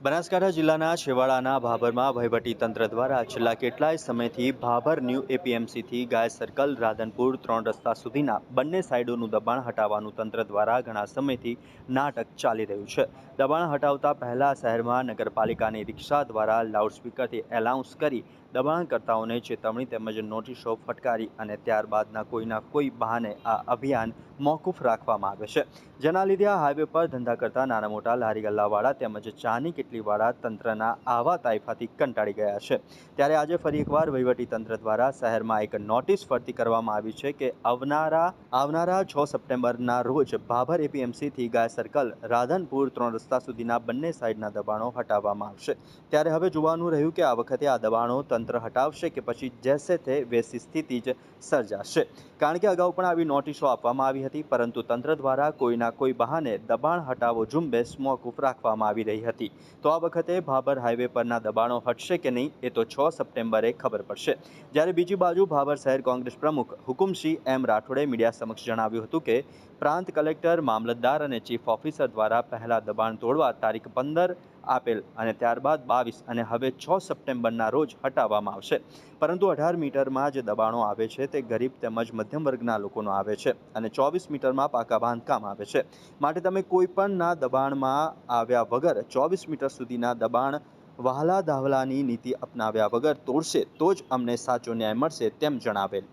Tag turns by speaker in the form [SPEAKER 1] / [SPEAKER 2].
[SPEAKER 1] બનાસકાંઠા જિલ્લાના છેવાડાના ભાભરમાં વહીવટી તંત્ર દ્વારા છેલ્લા કેટલાય સમયથી ભાભર ન્યૂ એપીએમસીથી ગાય સર્કલ રાધનપુર ત્રણ રસ્તા સુધીના બંને સાઇડોનું દબાણ હટાવવાનું તંત્ર દ્વારા ઘણા સમયથી નાટક ચાલી રહ્યું છે. દબાણ હટાવતા પહેલાં શહેરમાં નગરપાલિકાની રિક્ષા દ્વારા લાઉડસ્પીકરથી એલાઉન્સ કરી દબાણકર્તાઓને ચેતવણી તેમજ નોટિસો ફટકારી અને ત્યારબાદના કોઈના કોઈ બહાને આ અભિયાન મોકૂફ રાખવામાં આવે છે. જેના લીધે આ હાઈવે પર ધંધા કરતા નાના મોટા લારી ગલ્લાવાળા તેમજ ચાની કેટલીવાળા તંત્રના આવા તાઇફાથી કંટાળી ગયા છે. ત્યારે આજે ફરી એકવાર તંત્ર દ્વારા શહેરમાં એક નોટિસ ફરતી કરવામાં આવી છે કે આવનારા આવનારા છ સપ્ટેમ્બરના રોજ ભાભર એપીએમસીથી ગાય સર્કલ રાધનપુર ત્રણ રસ્તા સુધીના બંને સાઇડના દબાણો હટાવવામાં આવશે. ત્યારે હવે જોવાનું રહ્યું કે આ વખતે આ દબાણો તંત્ર હટાવશે કે પછી જેસે તે વેસી સ્થિતિ જ સર્જાશે. કારણ કે અગાઉ પણ આવી નોટિસો આપવામાં આવી હતી. પરંતુ તંત્ર દ્વારા કોઈના કોઈ બહાને દબાણ હટાવો ઝુંબેશ મોકૂફ રાખવામાં આવી રહી હતી. તો આ વખતે ભાભર હાઈવે પરના દબાણો હટશે કે નહીં, એ તો છ સપ્ટેમ્બરે ખબર પડશે. જ્યારે બીજી બાજુ ભાભર શહેર કોંગ્રેસ પ્રમુખ હુકુમસિંહ એમ રાઠોડે મીડિયા સમક્ષ જણાવ્યું હતું કે, પ્રાંત કલેક્ટર, મામલતદાર અને ચીફ ઓફિસર દ્વારા પહેલા દબાણ તોડવા તારીખ પંદર આપેલ અને ત્યારબાદ બાવીસ અને હવે છ સપ્ટેમ્બરના રોજ હટાવવામાં આવશે. પરંતુ અઢાર મીટરમાં જે દબાણો આવે છે તે ગરીબ તેમજ મધ્યમ વર્ગના લોકોનો આવે છે અને ચોવીસ મીટરમાં પાકા બાંધકામ આવે છે. માટે તમે કોઈ પણના દબાણમાં આવ્યા વગર ચોવીસ મીટર સુધીના દબાણ વહાલા દાવલાની નીતિ અપનાવ્યા વગર તોડશે તો જ અમને સાચો ન્યાય મળશે તેમ જણાવેલ.